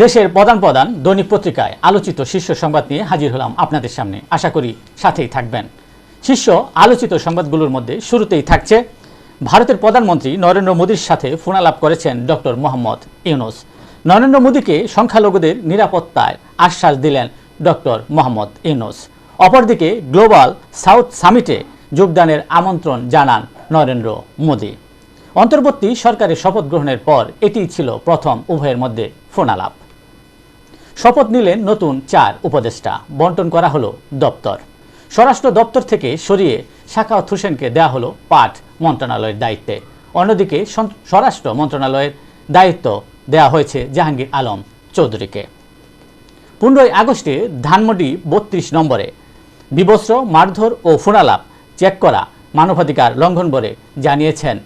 দেশের প্রধান প্রধান দৈনিক পত্রিকায় আলোচিত শীর্ষ সংবাদ নিয়ে হাজির হলাম আপনাদের সামনে। আশা করি সাথেই থাকবেন। শীর্ষ আলোচিত সংবাদগুলোর মধ্যে শুরুতেই থাকছে, ভারতের প্রধানমন্ত্রী নরেন্দ্র মোদীর সাথে ফোনালাপ করেছেন ডক্টর মোহাম্মদ ইউনুস। নরেন্দ্র মোদীকে সংখ্যালঘুদের নিরাপত্তায় আশ্বাস দিলেন ডক্টর মোহাম্মদ ইউনুস। অপরদিকে গ্লোবাল সাউথ সামিটে যোগদানের আমন্ত্রণ জানান নরেন্দ্র মোদী। অন্তর্বর্তী সরকারের শপথ গ্রহণের পর এটি ছিল প্রথম উভয়ের মধ্যে ফোনালাপ। শপথ নিলেন নতুন চার উপদেষ্টা। বন্টন করা হলো দপ্তর। স্বরাষ্ট্র দপ্তর থেকে সরিয়ে শাখাওয়াত হোসেনকে দেওয়া হলো পাঠ মন্ত্রণালয়ের দায়িত্বে। অন্যদিকে স্বরাষ্ট্র মন্ত্রণালয়ের দায়িত্ব দেওয়া হয়েছে জাহাঙ্গীর আলম চৌধুরীকে। পনেরোই আগস্টে ধানমন্ডি বত্রিশ নম্বরে বিবস্ত্র, মারধর ও ফোনালাপ চেক করা মানবাধিকার লঙ্ঘন বলে জানিয়েছেন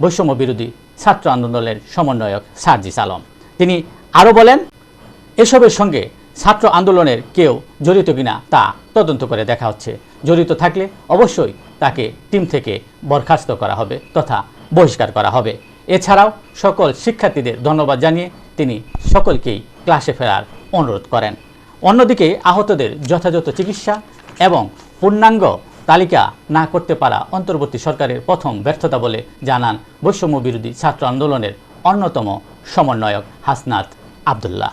বৈষম্য বিরোধী ছাত্র আন্দোলনের সমন্বয়ক সার্জিস আলম। তিনি আরও বলেন এসবের সঙ্গে ছাত্র আন্দোলনের কেউ জড়িত কিনা তা তদন্ত করে দেখা হচ্ছে। জড়িত থাকলে অবশ্যই তাকে টিম থেকে বরখাস্ত করা হবে তথা বহিষ্কার করা হবে। এছাড়াও সকল শিক্ষার্থীদের ধন্যবাদ জানিয়ে তিনি সকলকেই ক্লাসে ফেরার অনুরোধ করেন। অন্যদিকে আহতদের যথাযথ চিকিৎসা এবং পূর্ণাঙ্গ তালিকা না করতে পারা অন্তর্বর্তী সরকারের প্রথম ব্যর্থতা বলে জানান বৈষম্য বিরোধী ছাত্র আন্দোলনের অন্যতম সমন্বয়ক হাসনাত আবদুল্লাহ।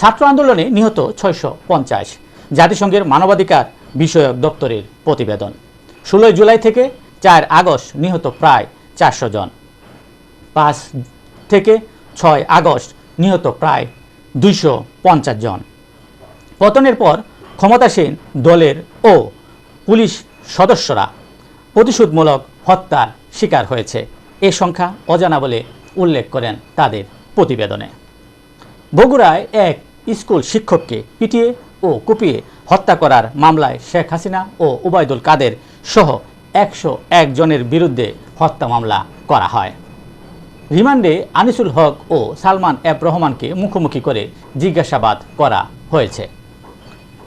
ছাত্র আন্দোলনে নিহত ছয়শো পঞ্চাশ জাতিসংঘের মানবাধিকার বিষয়ক দপ্তরের প্রতিবেদন। ষোলোই জুলাই থেকে চার আগস্ট নিহত প্রায় চারশো জন। পাঁচ থেকে ছয় আগস্ট নিহত প্রায় দুইশো পঞ্চাশ জন। পতনের পর ক্ষমতাসীন দলের ও পুলিশ সদস্যরা প্রতিশোধমূলক হত্যার শিকার হয়েছে। এ সংখ্যা অজানা বলে উল্লেখ করেন তাদের প্রতিবেদনে। বগুড়ায় এক স্কুল শিক্ষককে পিটিয়ে ও কুপিয়ে হত্যা করার মামলায় শেখ হাসিনা ও উবায়দুল কাদের সহ একশো জনের বিরুদ্ধে হত্যা মামলা করা হয়। রিমান্ডে আনিসুল হক ও সালমান এফ রহমানকে মুখোমুখি করে জিজ্ঞাসাবাদ করা হয়েছে।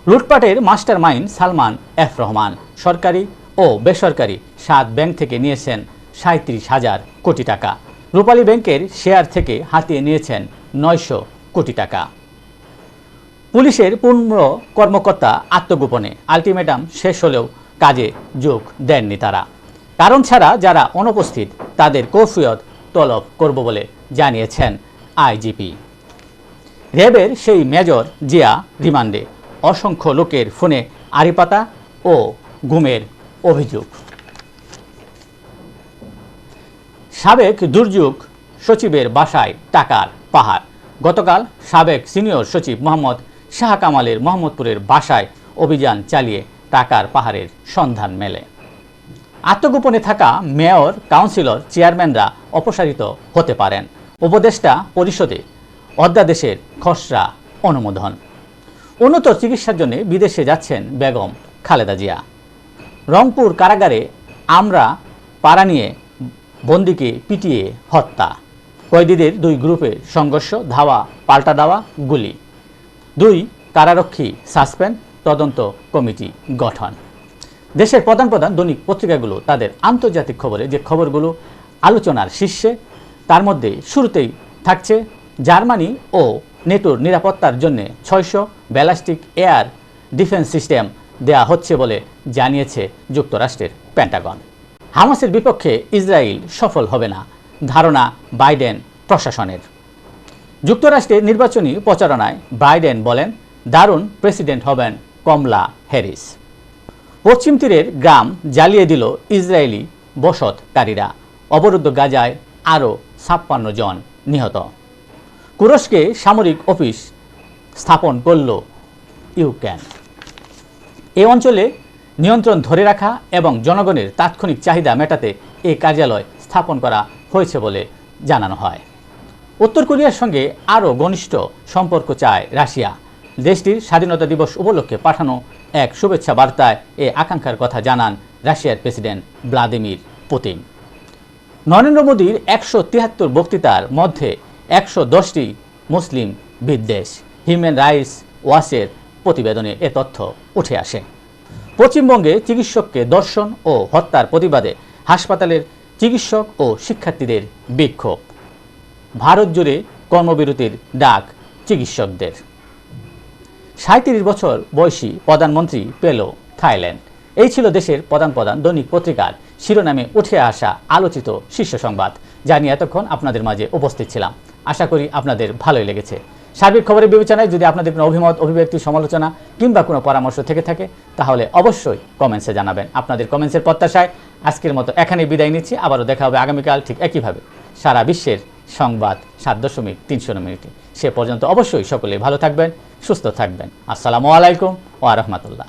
লুটপাটের mastermind Salman F Rahman সরকারি ও বেসরকারি সাত ব্যাংক থেকে নিয়েছেন সাঁত্রিশ হাজার কোটি টাকা। রূপালী ব্যাংকের শেয়ার থেকে হাতিয়ে নিয়েছেন নয়শো কোটি টাকা। পুলিশের পূর্ণ কর্মকর্তা আত্মগোপনে। আলটিমেটাম শেষ হলেও কাজে যোগ দেননি তারা। কারণ ছাড়া যারা অনুপস্থিত, তাদের কৈফিয়ত তলব করব বলে জানিয়েছেন আইজিপি। র্যাবের সেই মেজর জিয়া রিমান্ডে অসংখ্য লোকের ফোনে আড়িপাতা ও গুমের অভিযোগ। সাবেক দুর্যোগ সচিবের বাসায় টাকার পাহাড়। গতকাল সাবেক সিনিয়র সচিব মোহাম্মদ শাহ কামালের মোহাম্মদপুরের বাসায় অভিযান চালিয়ে টাকার পাহাড়ের সন্ধান মেলে। আত্মগোপনে থাকা মেয়র, কাউন্সিলর, চেয়ারম্যানরা অপসারিত হতে পারেন। উপদেষ্টা পরিষদে অধ্যাদেশের খসড়া অনুমোদন। উন্নত চিকিৎসার জন্য বিদেশে যাচ্ছেন বেগম খালেদা জিয়া। রংপুর কারাগারে আমরা পাড়া নিয়ে বন্দিকে পিটিয়ে হত্যা। কয়েদিদের দুই গ্রুপে সংঘর্ষ, ধাওয়া, পাল্টা দেওয়া, গুলি। দুই কারারক্ষী সাসপেন্ড, তদন্ত কমিটি গঠন। দেশের প্রধান প্রধান দৈনিক পত্রিকাগুলো তাদের আন্তর্জাতিক খবরে যে খবরগুলো আলোচনার শীর্ষে, তার মধ্যে শুরুতেই থাকছে জার্মানি ও নেটোর নিরাপত্তার জন্য ছয়শো ব্যালাস্টিক এয়ার ডিফেন্স সিস্টেম দেয়া হচ্ছে বলে জানিয়েছে যুক্তরাষ্ট্রের প্যান্টাগন। হামাসের বিপক্ষে ইসরায়েল সফল হবে না। ধারণা বাইডেন প্রশাসনের। যুক্তরাষ্ট্রের নির্বাচনী প্রচারণায় বাইডেন বলেন, দারুণ প্রেসিডেন্ট হবেন কমলা হ্যারিস। পশ্চিম তীরের গ্রাম জ্বালিয়ে দিল ইসরায়েলি বসতকারীরা। অবরুদ্ধ গাজায় আরও ছাপ্পান্ন জন নিহত। কুরস্কে সামরিক অফিস স্থাপন করল ইউক্রেন। এ অঞ্চলে নিয়ন্ত্রণ ধরে রাখা এবং জনগণের তাৎক্ষণিক চাহিদা মেটাতে এই কার্যালয় স্থাপন করা হয়েছে বলে জানানো হয়। উত্তর কোরিয়ার সঙ্গে আরও ঘনিষ্ঠ সম্পর্ক চায় রাশিয়া। দেশটির স্বাধীনতা দিবস উপলক্ষে পাঠানো এক শুভেচ্ছা বার্তায় এ আকাঙ্ক্ষার কথা জানান রাশিয়ার প্রেসিডেন্ট ভ্লাদিমির পুতিন। নরেন্দ্র মোদীর একশো তিয়াত্তর বক্তৃতার মধ্যে একশো দশটি মুসলিম বিদ্বেষ, হিউম্যান রাইটস ওয়াচের প্রতিবেদনে এ তথ্য উঠে আসে। পশ্চিমবঙ্গে চিকিৎসককে দর্শন ও হত্যার প্রতিবাদে হাসপাতালের চিকিৎসক ও শিক্ষার্থীদের বিক্ষোভ। ভারত জুড়ে কর্মবিরতির ডাক চিকিৎসকদের। সাঁত্রিশ বছর বয়সী প্রধানমন্ত্রী পেল থাইল্যান্ড। এই ছিল দেশের প্রধান প্রধান দৈনিক পত্রিকার শিরোনামে উঠে আসা আলোচিত শীর্ষ সংবাদ। যা নিয়ে এতক্ষণ আপনাদের মাঝে উপস্থিত ছিলাম। আশা করি আপনাদের ভালোই লেগেছে। সার্বিক খবরের বিবেচনায় যদি আপনাদের কোনো অভিমত, অভিব্যক্তি, সমালোচনা কিংবা কোনো পরামর্শ থেকে থাকে, তাহলে অবশ্যই কমেন্টসে জানাবেন। আপনাদের কমেন্টসের প্রত্যাশায় আজকের মতো এখানে বিদায় নিচ্ছি। আবারও দেখা হবে আগামীকাল ঠিক একইভাবে সারা বিশ্বের সংবাদ সাত দশমিক তিনশো মিনিটে। সে পর্যন্ত অবশ্যই সকলে ভালো থাকবেন, সুস্থ থাকবেন। আসসালামু আলাইকুম ও রহমতুল্লাহ।